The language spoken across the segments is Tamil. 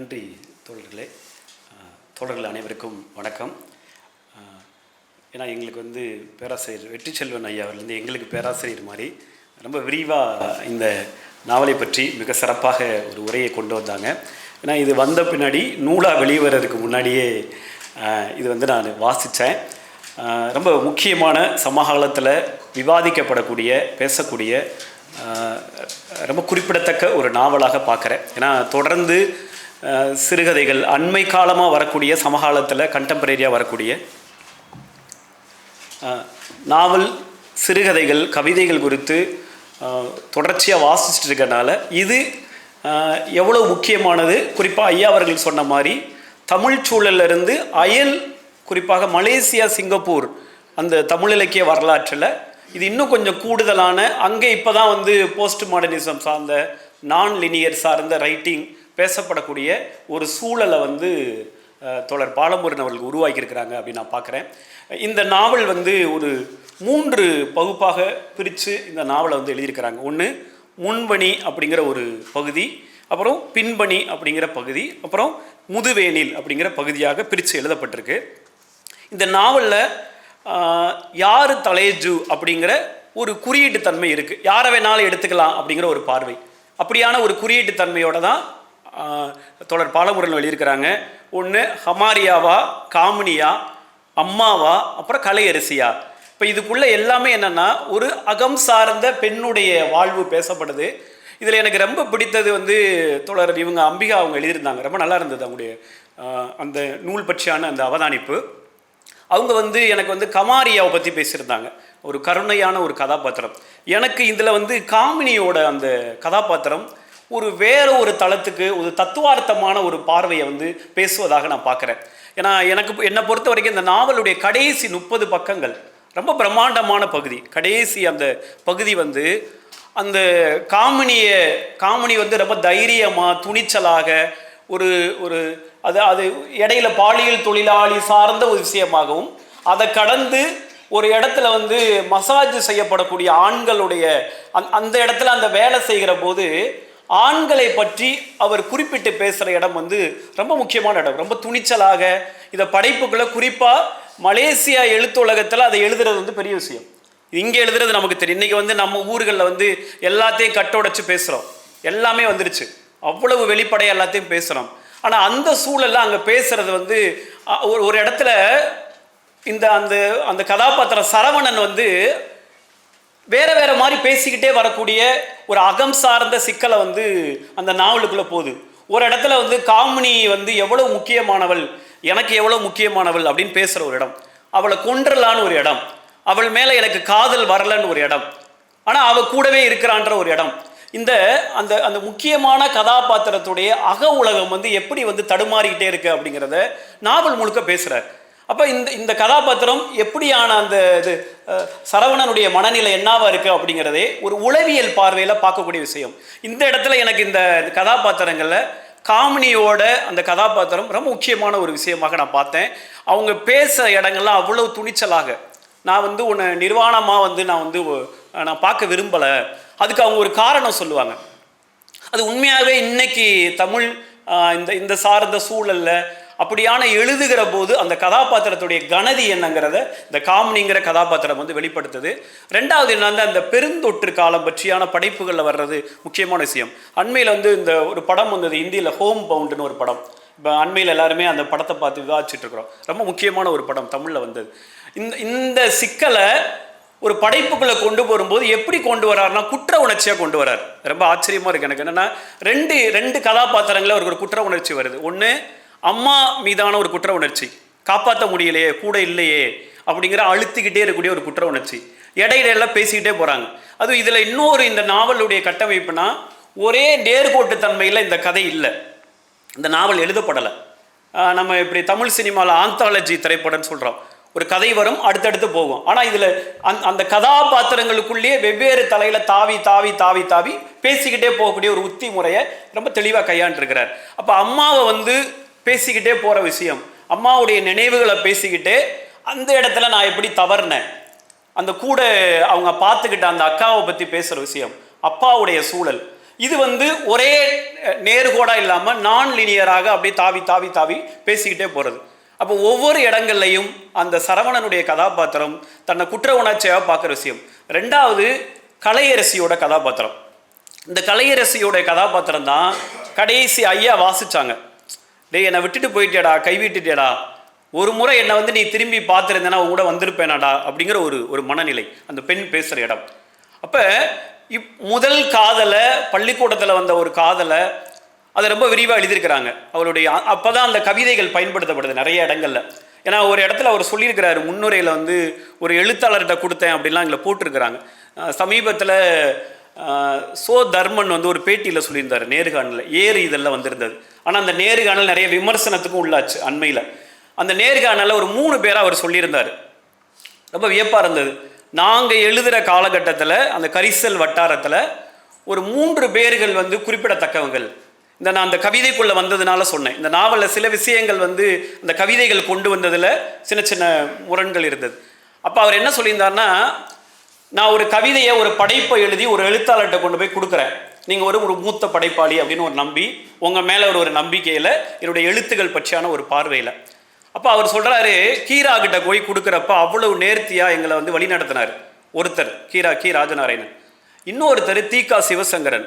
நன்றி தோழர்களே. தோழர்கள் அனைவருக்கும் வணக்கம். ஏன்னா எங்களுக்கு வந்து பேராசிரியர் வெற்றி செல்வன் ஐயா அவர்லேருந்து எங்களுக்கு பேராசிரியர் மாதிரி ரொம்ப விரிவாக இந்த நாவலை பற்றி மிக சிறப்பாக ஒரு உரையை கொண்டு வந்தாங்க. ஏன்னா இது வந்த பின்னாடி நூலாக வெளிவரதுக்கு முன்னாடியே இது வந்து நான் வாசித்தேன். ரொம்ப முக்கியமான சமகாலத்தில் விவாதிக்கப்படக்கூடிய பேசக்கூடிய ரொம்ப குறிப்பிடத்தக்க ஒரு நாவலாக பார்க்குறேன். ஏன்னா தொடர்ந்து சிறுகதைகள் அண்மை காலமாக வரக்கூடிய சமகாலத்தில் கண்டெம்பரரியாக வரக்கூடிய நாவல் சிறுகதைகள் கவிதைகள் குறித்து தொடர்ச்சியாக வாசிச்சுட்டு இருக்கனால இது எவ்வளோ முக்கியமானது? குறிப்பாக ஐயா அவர்கள் சொன்ன மாதிரி தமிழ் சூழலிருந்து இருந்து அயல் குறிப்பாக மலேசியா சிங்கப்பூர் அந்த தமிழ் இலக்கிய வரலாற்றில் இது இன்னும் கொஞ்சம் கூடுதலான அங்கே இப்போ தான் வந்து போஸ்ட் மாடர்னிசம் சார்ந்த நான் லினியர் சார்ந்த ரைட்டிங் பேசப்படக்கூடிய ஒரு சூழலை வந்து தோழர் பாலமுருகன் அவர்கள் உருவாக்கியிருக்கிறாங்க அப்படின்னு நான் பார்க்குறேன். இந்த நாவல் வந்து ஒரு மூன்று பகுப்பாக பிரித்து இந்த நாவலை வந்து எழுதியிருக்கிறாங்க. ஒன்று முன்பணி அப்படிங்கிற ஒரு பகுதி அப்புறம் பின்பணி அப்படிங்கிற பகுதி அப்புறம் முதுவேனில் அப்படிங்கிற பகுதியாக பிரித்து எழுதப்பட்டிருக்கு. இந்த நாவலில் யார் தலையஜு அப்படிங்கிற ஒரு குறியீட்டு தன்மை இருக்குது யாரை வேணாலும் எடுத்துக்கலாம் அப்படிங்கிற ஒரு பார்வை. அப்படியான ஒரு குறியீட்டு தன்மையோட தான் தொடர் பாலமுரன் எழுதியிருக்கிறாங்க. ஒன்று ஹமாரியாவா காமினியா அம்மாவா அப்புறம் கலையரிசியா. இப்போ இதுக்குள்ளே எல்லாமே என்னென்னா ஒரு அகம் சார்ந்த பெண்ணுடைய வாழ்வு பேசப்படுது. இதில் எனக்கு ரொம்ப பிடித்தது வந்து தொடர் இவங்க அம்பிகா அவங்க எழுதியிருந்தாங்க. ரொம்ப நல்லா இருந்தது அவங்களுடைய அந்த நூல் பற்றியான அந்த அவதானிப்பு. அவங்க வந்து எனக்கு வந்து கமாரியாவை பற்றி பேசியிருந்தாங்க. ஒரு கருணையான ஒரு கதாபாத்திரம். எனக்கு இதில் வந்து காமினியோட அந்த கதாபாத்திரம் ஒரு வேற ஒரு தளத்துக்கு ஒரு தத்துவார்த்தமான ஒரு பார்வையை வந்து பேசுவதாக நான் பார்க்குறேன். ஏன்னா எனக்கு என்னை பொறுத்த வரைக்கும் இந்த நாவலுடைய கடைசி முப்பது பக்கங்கள் ரொம்ப பிரம்மாண்டமான பகுதி. கடைசி அந்த பகுதி வந்து அந்த காமினியை காமினி வந்து ரொம்ப தைரியமாக துணிச்சலாக ஒரு ஒரு அது அது இடையில பாலியல் தொழிலாளி சார்ந்த ஒரு விஷயமாகவும் அதை கடந்து ஒரு இடத்துல வந்து மசாஜ் செய்யப்படக்கூடிய ஆண்களுடைய அந் அந்த இடத்துல அந்த வேலை செய்கிற போது ஆண்களை பற்றி அவர் குறிப்பிட்டு பேசுகிற இடம் வந்து ரொம்ப முக்கியமான இடம். ரொம்ப துணிச்சலாக இதை படைப்புக்குள்ளே குறிப்பாக மலேசியா எழுத்துலகத்தில் அதை எழுதுறது வந்து பெரிய விஷயம். இங்கே எழுதுறது நமக்கு தெரியும். இன்றைக்கி வந்து நம்ம ஊர்களில் வந்து எல்லாத்தையும் கட்டோடச்சு பேசுகிறோம் எல்லாமே வந்துருச்சு. அவ்வளவு வெளிப்படையாக எல்லாத்தையும் பேசுகிறோம் ஆனால் அந்த சூழலில் அங்கே பேசுகிறது வந்து ஒரு ஒரு இடத்துல இந்த அந்த அந்த கதாபாத்திரம் சரவணன் வந்து வேற வேற மாதிரி பேசிக்கிட்டே வரக்கூடிய ஒரு அகம் சார்ந்த சிக்கலை வந்து அந்த நாவலுக்குள்ளே போகுது. ஒரு இடத்துல வந்து காமினி வந்து எவ்வளோ முக்கியமானவள் எனக்கு எவ்வளோ முக்கியமானவள் அப்படின்னு பேசுகிற ஒரு இடம். அவளை கொன்றலான்னு ஒரு இடம். அவள் மேலே எனக்கு காதல் வரலன்னு ஒரு இடம். ஆனால் அவள் கூடவே இருக்கிறான்ற ஒரு இடம். இந்த அந்த அந்த முக்கியமான கதாபாத்திரத்துடைய அக உலகம் வந்து எப்படி வந்து தடுமாறிக்கிட்டே இருக்கு அப்படிங்கிறத நாவல் முழுக்க பேசுகிறார் அப்போ இந்த இந்த கதாபாத்திரம் எப்படியான அந்த இது சரவணனுடைய மனநிலை என்னவா இருக்குது அப்படிங்கிறதே ஒரு உளவியல் பார்வையில் பார்க்கக்கூடிய விஷயம். இந்த இடத்துல எனக்கு இந்த கதாபாத்திரங்களில் காமினியோட அந்த கதாபாத்திரம் ரொம்ப முக்கியமான ஒரு விஷயமாக நான் பார்த்தேன். அவங்க பேச இடங்கள்லாம் அவ்வளோ துணிச்சலாக. நான் வந்து உன்னை நிர்வாணமாக வந்து நான் வந்து நான் பார்க்க விரும்பலை. அதுக்கு அவங்க ஒரு காரணம் சொல்லுவாங்க. அது உண்மையாகவே இன்னைக்கு தமிழ் இந்த இந்த சார்ந்த சூழலில் அப்படியான எழுதுகிற போது அந்த கதாபாத்திரத்துடைய கனதி என்னங்கிறத இந்த காமினிங்கிற கதாபாத்திரம் வந்து வெளிப்படுத்துது. ரெண்டாவது என்னன்னா அந்த பெருந்தொற்று காலம் பற்றியான படைப்புகளில் வர்றது முக்கியமான விஷயம். அண்மையில் வந்து இந்த ஒரு படம் வந்தது இந்தியில் ஹோம் பவுண்டுன்னு ஒரு படம். இப்போ அண்மையில் எல்லாருமே அந்த படத்தை பார்த்து விவாதிச்சுட்டு இருக்கிறோம். ரொம்ப முக்கியமான ஒரு படம் தமிழில் வந்தது. இந்த இந்த சிக்கலை ஒரு படைப்புக்குள்ளே கொண்டு வரும்போது எப்படி கொண்டு வராருன்னா குற்ற உணர்ச்சியாக கொண்டு வரார் ரொம்ப ஆச்சரியமாக இருக்குது எனக்கு. என்னன்னா ரெண்டு ரெண்டு கதாபாத்திரங்களில் அவருக்கு ஒரு குற்ற உணர்ச்சி வருது. ஒன்று அம்மா மீதான ஒரு குற்ற உணர்ச்சி. காப்பாற்ற முடியலையே கூட இல்லையே அப்படிங்கிற அழுத்திக்கிட்டே இருக்கக்கூடிய ஒரு குற்ற உணர்ச்சி. இடையிடையெல்லாம் பேசிக்கிட்டே போகிறாங்க அதுவும் இதில் இன்னொரு இந்த நாவலுடைய கட்டமைப்புனா ஒரே நேர்கோட்டு தன்மையில் இந்த கதை இல்லை. இந்த நாவல் எழுதப்படலை. நம்ம இப்படி தமிழ் சினிமாவில் ஆந்தாலஜி திரைப்படம்னு சொல்கிறோம் ஒரு கதை வரும் அடுத்தடுத்து போகும். ஆனால் இதில் அந் அந்த கதாபாத்திரங்களுக்குள்ளேயே வெவ்வேறு தலையில் தாவி தாவி தாவி தாவி பேசிக்கிட்டே போகக்கூடிய ஒரு உத்தி முறையை ரொம்ப தெளிவாக கையாண்டுருக்கிறார். அப்போ அம்மாவை வந்து பேசிக்கிட்டே போகிற விஷயம். அம்மாவுடைய நினைவுகளை பேசிக்கிட்டே அந்த இடத்துல நான் எப்படி தவறினேன்? அந்த கூட அவங்க பார்த்துக்கிட்ட அந்த அக்காவை பற்றி பேசுகிற விஷயம். அப்பாவுடைய சூழல். இது வந்து ஒரே நேர்கோடாக இல்லாமல் நான் லினியராக அப்படியே தாவி தாவி தாவி பேசிக்கிட்டே போகிறது அப்போ ஒவ்வொரு இடங்கள்லையும் அந்த சரவணனுடைய கதாபாத்திரம் தன்னை குற்ற உணர்ச்சியாக பார்க்குற விஷயம். ரெண்டாவது கலையரசியோட கதாபாத்திரம். இந்த கலையரசியோட கதாபாத்திரம் தான் கடைசி ஐயா வாசிச்சாங்க. டேய் என்னை விட்டுட்டு போயிட்டேடா கைவிட்டுட்டேடா ஒரு முறை என்னை வந்து நீ திரும்பி பார்த்துருந்தேன்னா உன் கூட வந்திருப்பேனாடா அப்படிங்கிற ஒரு ஒரு மனநிலை. அந்த பெண் பேசுகிற இடம். அப்போ இப் முதல் காதலை பள்ளிக்கூடத்தில் வந்த ஒரு காதலை அதை ரொம்ப விரிவாக எழுதியிருக்கிறாங்க. அவருடைய அப்போ தான் அந்த கவிதைகள் பயன்படுத்தப்படுது நிறைய இடங்கள்ல. ஏன்னா ஒரு இடத்துல அவர் சொல்லியிருக்கிறாரு முன்னுரையில் வந்து ஒரு எழுத்தாளர்கிட்ட கொடுத்தேன் அப்படிலாம் இதில் போட்டிருக்கிறாங்க. சமீபத்தில் சோ தர்மன் வந்து ஒரு பேட்டியில் சொல்லியிருந்தார் நேர்காணலில். ஏறு இதெல்லாம் வந்திருந்தது. ஆனால் அந்த நேர்காணல் நிறைய விமர்சனத்துக்கும் உள்ளாச்சு அண்மையில். அந்த நேர்காணலில் ஒரு மூணு பேரை அவர் சொல்லியிருந்தார். ரொம்ப வியப்பாக இருந்தது. நாங்கள் எழுதுகிற காலகட்டத்தில் அந்த கரிசல் வட்டாரத்தில் ஒரு மூன்று பேர்கள் வந்து குறிப்பிடத்தக்கவங்கள். இந்த நான் அந்த கவிதைக்குள்ளே வந்ததுனால சொன்னேன். இந்த நாவலில் சில விஷயங்கள் வந்து அந்த கவிதைகள் கொண்டு வந்ததில் சின்ன சின்ன முரண்கள் இருந்தது. அப்போ அவர் என்ன சொல்லியிருந்தாருன்னா நான் ஒரு கவிதையை ஒரு படைப்பை எழுதி ஒரு எழுத்தாளர்கிட்ட கொண்டு போய் கொடுக்குறேன். நீங்கள் ஒரு ஒரு மூத்த படைப்பாளி அப்படின்னு ஒரு நம்பி உங்கள் மேலே ஒரு ஒரு நம்பிக்கையில் என்னுடைய எழுத்துக்கள் பற்றியான ஒரு பார்வையில். அப்போ அவர் சொல்கிறாரு கீரா கிட்ட போய் கொடுக்குறப்ப அவ்வளவு நேர்த்தியாக எங்களை வந்து வழி நடத்தினார். ஒருத்தர் கீரா கி ராஜநாராயணன். இன்னொருத்தர் தீகா சிவசங்கரன்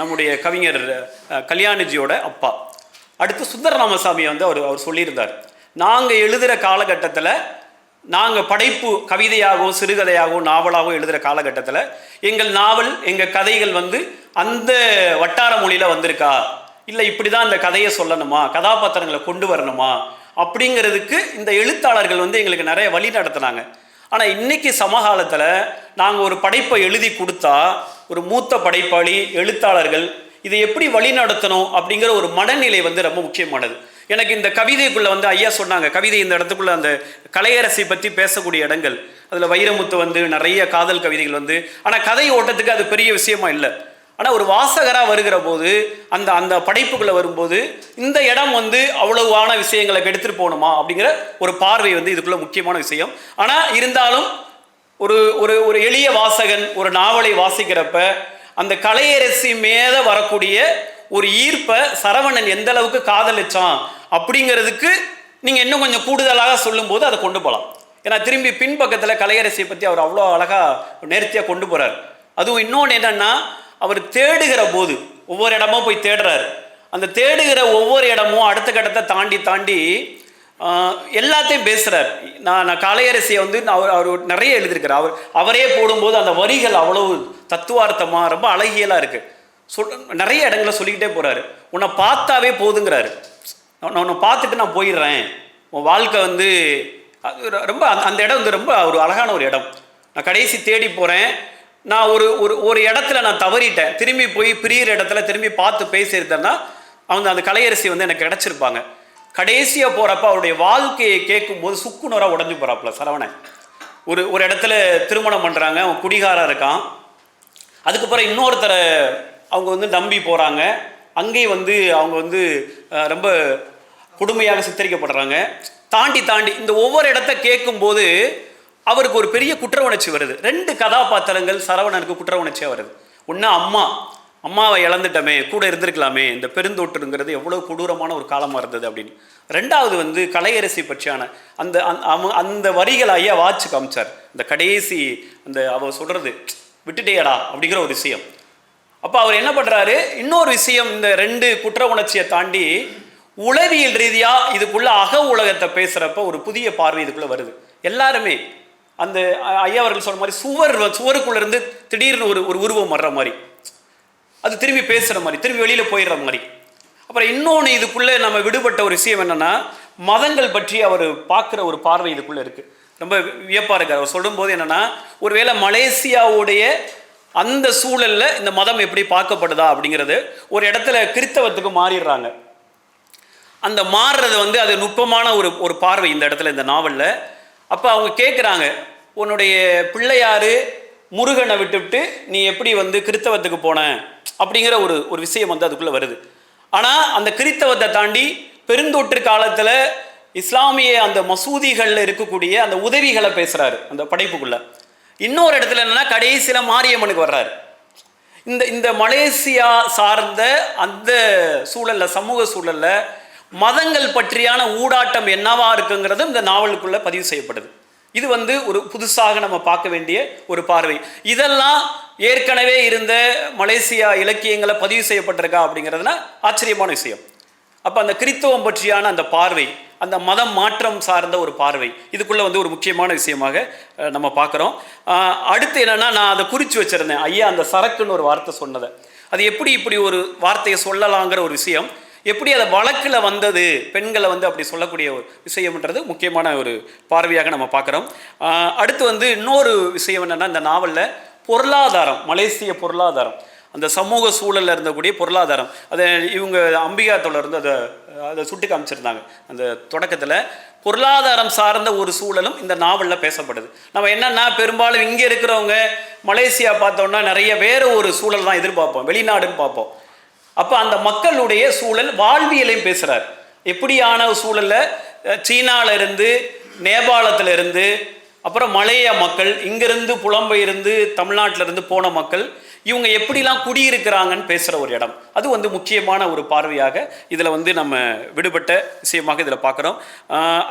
நம்முடைய கவிஞர் கல்யாணிஜியோட அப்பா. அடுத்து சுந்தரராமசாமி வந்து அவர் அவர் சொல்லியிருந்தார். நாங்கள் எழுதுகிற காலகட்டத்தில் நாங்கள் படைப்பு கவிதையாகவோ சிறுகதையாகவோ நாவலாகவோ எழுதுகிற காலகட்டத்தில் எங்கள் நாவல் எங்கள் கதைகள் வந்து அந்த வட்டார மொழியில் வந்திருக்கா? இல்லை இப்படி தான் இந்த கதையை சொல்லணுமா? கதாபாத்திரங்களை கொண்டு வரணுமா? அப்படிங்கிறதுக்கு இந்த எழுத்தாளர்கள் வந்து எங்களுக்கு நிறைய வழி நடத்துனாங்க. ஆனால் இன்றைக்கி சமகாலத்தில் நாங்கள் ஒரு படைப்பை எழுதி கொடுத்தா ஒரு மூத்த படைப்பாளி எழுத்தாளர்கள் இதை எப்படி வழி நடத்தணும் அப்படிங்கிற ஒரு மனநிலை வந்து ரொம்ப முக்கியமானது. எனக்கு இந்த கவிதைக்குள்ளே வந்து ஐயா சொன்னாங்க கவிதை இந்த இடத்துக்குள்ள அந்த கலையரசி பற்றி பேசக்கூடிய இடங்கள். அதில் வைரமுத்து வந்து நிறைய காதல் கவிதைகள் வந்து ஆனால் கதை ஓட்டத்துக்கு அது பெரிய விஷயமா இல்லை. ஆனால் ஒரு வாசகராக வருகிற போது அந்த அந்த படைப்புக்குள்ளே வரும்போது இந்த இடம் வந்து அவ்வளவான விஷயங்களை எடுத்துகிட்டு போகணுமா அப்படிங்கிற ஒரு பார்வை வந்து இதுக்குள்ள முக்கியமான விஷயம். ஆனால் இருந்தாலும் ஒரு ஒரு ஒரு எளிய வாசகன் ஒரு நாவலை வாசிக்கிறப்ப அந்த கலையரசி மேலே வரக்கூடிய ஒரு ஈர்ப்பை சரவணன் எந்த அளவுக்கு காதலிச்சான் அப்படிங்கிறதுக்கு நீங்கள் இன்னும் கொஞ்சம் கூடுதலாக சொல்லும்போது அதை கொண்டு போகலாம் ஏன்னா திரும்பி பின்பக்கத்தில் கலையரசியை பற்றி அவர் அவ்வளோ அழகாக நேர்த்தியாக கொண்டு போகிறார் அதுவும் இன்னொன்று என்னென்னா அவர் தேடுகிற போது ஒவ்வொரு இடமும் போய் தேடுறாரு. அந்த தேடுகிற ஒவ்வொரு இடமும் அடுத்த கட்டத்தை தாண்டி தாண்டி எல்லாத்தையும் பேசுகிறார் நான் நான் கலையரசியை வந்து நான் அவர் அவர் நிறைய எழுதியிருக்கிறார். அவர் அவரே போடும்போது அந்த வரிகள் அவ்வளவு தத்துவார்த்தமாக ரொம்ப அழகியலாக இருக்குது சொல் நிறைய இடங்களை சொல்லிக்கிட்டே போகிறாரு உன்னை பார்த்தாவே போதுங்கிறாரு. நான் உன்னை பார்த்துட்டு நான் போயிடுறேன். உன் வாழ்க்கை வந்து அது ரொம்ப அந்த- அந்த இடம் வந்து ரொம்ப ஒரு அழகான ஒரு இடம். நான் கடைசி தேடி போகிறேன் நான் ஒரு ஒரு ஒரு இடத்துல நான் தவறிட்டேன். திரும்பி போய் பிரியிற இடத்துல திரும்பி பார்த்து பேசியிருந்தேன்னா அவங்க அந்த கலையரசி வந்து எனக்கு கிடச்சிருப்பாங்க. கடைசியாக போகிறப்ப அவருடைய வாழ்க்கையை கேட்கும்போது சுக்குநூறாக உடஞ்சி போகிறாப்புல சரவணன். ஒரு ஒரு இடத்துல திருமணம் பண்ணுறாங்க அவன் குடிகாரன் இருக்கான். அதுக்கப்புறம் இன்னொருத்தரை அவங்க வந்து நம்பி போகிறாங்க அங்கேயும் வந்து அவங்க வந்து ரொம்ப கொடுமையாக சித்தரிக்கப்படுறாங்க. தாண்டி தாண்டி இந்த ஒவ்வொரு இடத்த கேட்கும்போது அவருக்கு ஒரு பெரிய குற்ற உணர்ச்சி வருது. ரெண்டு கதாபாத்திரங்கள் சரவணனுக்கு குற்ற உணர்ச்சியாக வருது. ஒன்று அம்மா. அம்மாவை இழந்துட்டோமே கூட இருந்திருக்கலாமே இந்த பெருந்தொற்றுங்கிறது எவ்வளோ கொடூரமான ஒரு காலமாக இருந்தது அப்படின்னு. ரெண்டாவது வந்து கலையரசி பற்றியான அந்த அந்த- அவ- அந்த வரிகள் ஐயா வாட்சி காமிச்சார். இந்த கடைசி அந்த அவ சொல்கிறது விட்டுட்டேடா அப்படிங்கிற ஒரு விஷயம். அப்போ அவர் என்ன பண்ணுறாரு இன்னொரு விஷயம் இந்த ரெண்டு குற்ற உணர்ச்சியை தாண்டி உளவியல் ரீதியாக இதுக்குள்ளே அக உலகத்தை பேசுகிறப்ப ஒரு புதிய பார்வை இதுக்குள்ளே வருது. எல்லாருமே அந்த ஐயா அவர்கள் சொன்ன மாதிரி சுவர் சுவருக்குள்ளேருந்து திடீர்னு ஒரு ஒரு உருவம் வர்ற மாதிரி. அது திரும்பி பேசுகிற மாதிரி திரும்பி வெளியில் போயிடுற மாதிரி. அப்புறம் இன்னொன்று இதுக்குள்ளே நம்ம விடுபட்ட ஒரு விஷயம் என்னென்னா மதங்கள் பற்றி அவர் பார்க்குற ஒரு பார்வை இதுக்குள்ளே இருக்குது ரொம்ப வியப்பாக இருக்கார். அவர் சொல்லும்போது என்னென்னா ஒருவேளை மலேசியாவுடைய அந்த சூழலில் இந்த மதம் எப்படி பார்க்கப்படுதா அப்படிங்கிறது ஒரு இடத்துல கிறித்தவத்துக்கு மாறிடுறாங்க. அந்த மாறுறது வந்து அது நுட்பமான ஒரு ஒரு பார்வை இந்த இடத்துல இந்த நாவலில். அப்போ அவங்க கேட்குறாங்க உன்னுடைய பிள்ளையாரு முருகனை விட்டுவிட்டு நீ எப்படி வந்து கிறித்தவத்துக்கு போன? அப்படிங்கிற ஒரு ஒரு விஷயம் வந்து அதுக்குள்ளே வருது. ஆனால் அந்த கிறித்தவத்தை தாண்டி பெருந்தொற்று காலத்தில் இஸ்லாமிய அந்த மசூதிகளில் இருக்கக்கூடிய அந்த உதவிகளை பேசுகிறாரு அந்த படைப்புக்குள்ளே. இன்னொரு இடத்துல என்னென்னா கடைசியில் மாரியம்மனுக்கு வர்றாரு. இந்த இந்த மலேசியா சார்ந்த அந்த சூழலில் சமூக சூழலில் மதங்கள் பற்றியான ஊடாட்டம் என்னவா இருக்குங்கிறது இந்த நாவலுக்குள்ளே பதிவு செய்யப்படுது. இது வந்து ஒரு புதுசாக நம்ம பார்க்க வேண்டிய ஒரு பார்வை. இதெல்லாம் ஏற்கனவே இருந்த மலேசியா இலக்கியங்களை பதிவு செய்யப்பட்டிருக்கா அப்படிங்கிறதுனா ஆச்சரியமான விஷயம். அப்போ அந்த கிறித்துவம் பற்றியான அந்த பார்வை அந்த மதம் மாற்றம் சார்ந்த ஒரு பார்வை இதுக்குள்ளே வந்து ஒரு முக்கியமான விஷயமாக நம்ம பார்க்குறோம். அடுத்து என்னென்னா நான் அதை குறித்து வச்சிருந்தேன். ஐயா அந்த சரக்குன்னு ஒரு வார்த்தை சொன்னதை. அது எப்படி இப்படி ஒரு வார்த்தையை சொல்லலாங்கிற ஒரு விஷயம் எப்படி அதை வழக்கில் வந்தது பெண்களை வந்து அப்படி சொல்லக்கூடிய ஒரு விஷயம்ன்றது முக்கியமான ஒரு பார்வையாக நம்ம பார்க்குறோம். அடுத்து வந்து இன்னொரு விஷயம் என்னென்னா இந்த நாவலில் பொருளாதாரம் மலேசிய பொருளாதாரம். அந்த சமூக சூழலில் இருந்தக்கூடிய பொருளாதாரம். அதை இவங்க அம்பிகா இருந்து அதை அதை சுட்டி காமிச்சிருந்தாங்க. அந்த தொடக்கத்தில் பொருளாதாரம் சார்ந்த ஒரு சூழலும் இந்த நாவலில் பேசப்படுது. நம்ம என்னென்னா பெரும்பாலும் இங்கே இருக்கிறவங்க மலேசியா பார்த்தோம்னா நிறைய வேறு ஒரு சூழல் தான் எதிர்பார்ப்போம். வெளிநாடுன்னு பார்ப்போம். அப்போ அந்த மக்களுடைய சூழல் வாழ்வியலையும் பேசுகிறார் எப்படியான ஒரு சூழல்ல நேபாளத்திலிருந்து அப்புறம் மலைய மக்கள் இங்கிருந்து புலம்பெயர்ந்து தமிழ்நாட்டிலிருந்து போன மக்கள் இவங்க எப்படிலாம் குடியிருக்கிறாங்கன்னு பேசுகிற ஒரு இடம். அது வந்து முக்கியமான ஒரு பார்வையாக இதில் வந்து நம்ம விடுபட்ட விஷயமாக இதில் பார்க்குறோம்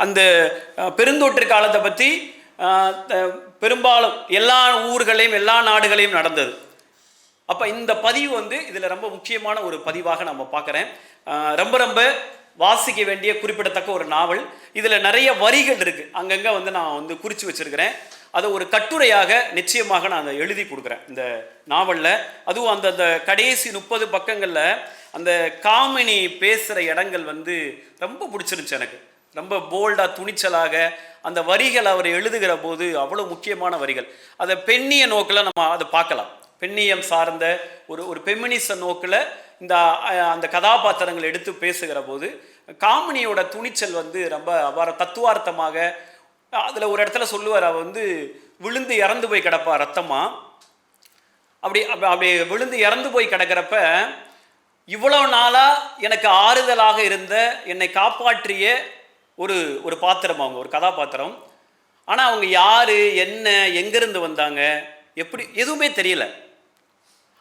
அந்த பெருந்தொற்று காலத்தை பற்றி பெரும்பாலும் எல்லா ஊர்களையும் எல்லா நாடுகளையும் நடந்தது. அப்போ இந்த பதிவு வந்து இதில் ரொம்ப முக்கியமான ஒரு பதிவாக நம்ம பார்க்குறேன் ரொம்ப ரொம்ப வாசிக்க வேண்டிய குறிப்பிடத்தக்க ஒரு நாவல். இதில் நிறைய வரிகள் இருக்குது அங்கங்கே வந்து நான் வந்து குறித்து வச்சிருக்கிறேன். அதை ஒரு கட்டுரையாக நிச்சயமாக நான் அதை எழுதி கொடுக்குறேன். இந்த நாவலில். அதுவும் அந்த அந்த கடைசி முப்பது பக்கங்களில் அந்த காமினி பேசுகிற இடங்கள் வந்து ரொம்ப பிடிச்சிருந்துச்சு எனக்கு. ரொம்ப போல்டாக துணிச்சலாக அந்த வரிகள் அவர் எழுதுகிற போது அவ்வளோ முக்கியமான வரிகள். அதை பெண்ணிய நோக்கில் நம்ம அதை பார்க்கலாம். பெண்ணியம் சார்ந்த ஒரு ஒரு பெமினிச நோக்கில் இந்த அந்த கதாபாத்திரங்கள் எடுத்து பேசுகிற போது காமினியோட துணிச்சல் வந்து ரொம்ப அபார தத்துவார்த்தமாக அதில் ஒரு இடத்துல சொல்லுவார் அவர் வந்து விழுந்து இறந்து போய் கிடப்பா ரத்தமாக அப்படி அப்ப- அப்படி விழுந்து இறந்து போய் கிடக்கிறப்ப இவ்வளோ நாளாக எனக்கு ஆறுதலாக இருந்த என்னை காப்பாற்றிய ஒரு ஒரு பாத்திரம் அவங்க ஒரு கதாபாத்திரம். ஆனால் அவங்க யார் என்ன எங்கேருந்து வந்தாங்க எப்படி எதுவுமே தெரியல.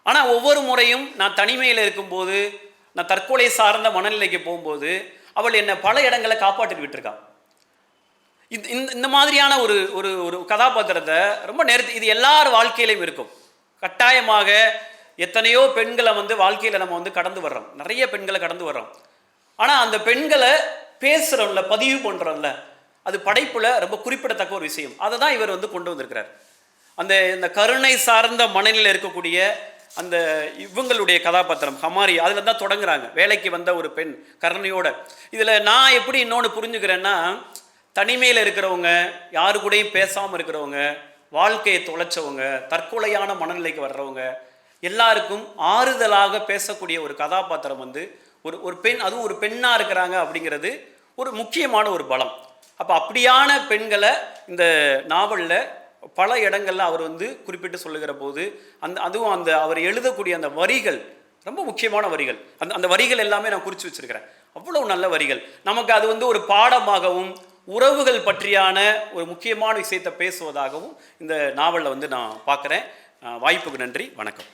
ஆனால் ஒவ்வொரு முறையும் நான் தனிமையில் இருக்கும்போது நான் தற்கொலை சார்ந்த மனநிலைக்கு போகும்போது அவள் என்னை பல இடங்களை காப்பாற்றிட்டு விட்டுருக்கான் இது இந்த இந்த மாதிரியான ஒரு ஒரு ஒரு கதாபாத்திரத்தை ரொம்ப நேரத்து இது எல்லார் வாழ்க்கையிலையும் இருக்கும். கட்டாயமாக எத்தனையோ பெண்களை வந்து வாழ்க்கையில் நம்ம வந்து கடந்து வர்றோம். நிறைய பெண்களை கடந்து வர்றோம். ஆனால் அந்த பெண்களை பேசுகிறோம்ல பதிவு பண்ணுறோம்ல அது படைப்பில் ரொம்ப குறிப்பிடத்தக்க ஒரு விஷயம். அதை தான் இவர் வந்து கொண்டு வந்திருக்கிறார். அந்த இந்த கருணை சார்ந்த மனநிலையில் இருக்கக்கூடிய அந்த இவங்களுடைய கதாபாத்திரம் ஹமாரி அதில் தான் தொடங்குறாங்க. வேலைக்கு வந்த ஒரு பெண் கருணையோட. இதில் நான் எப்படி இன்னொன்று புரிஞ்சுக்கிறேன்னா தனிமையில் இருக்கிறவங்க யாரு கூடயும் பேசாமல் இருக்கிறவங்க வாழ்க்கையை தொலைச்சவங்க தற்கொலையான மனநிலைக்கு வர்றவங்க எல்லாருக்கும் ஆறுதலாக பேசக்கூடிய ஒரு கதாபாத்திரம் வந்து ஒரு ஒரு பெண் அதுவும் ஒரு பெண்ணாக இருக்கிறாங்க அப்படிங்கிறது ஒரு முக்கியமான ஒரு பலம். அப்போ அப்படியான பெண்களை இந்த நாவலில் பல இடங்களில் அவர் வந்து குறிப்பிட்டு சொல்லுகிற போது அந்த அதுவும் அந்த அவர் எழுதக்கூடிய அந்த வரிகள் ரொம்ப முக்கியமான வரிகள். அந்த அந்த வரிகள் எல்லாமே நான் குறித்து வச்சிருக்கிறேன். அவ்வளோ நல்ல வரிகள். நமக்கு அது வந்து ஒரு பாடமாகவும் உறவுகள் பற்றியான ஒரு முக்கியமான விஷயத்தை பேசுவதாகவும் இந்த நாவலில் வந்து நான் பார்க்குறேன். வாய்ப்புக்கு நன்றி. வணக்கம்.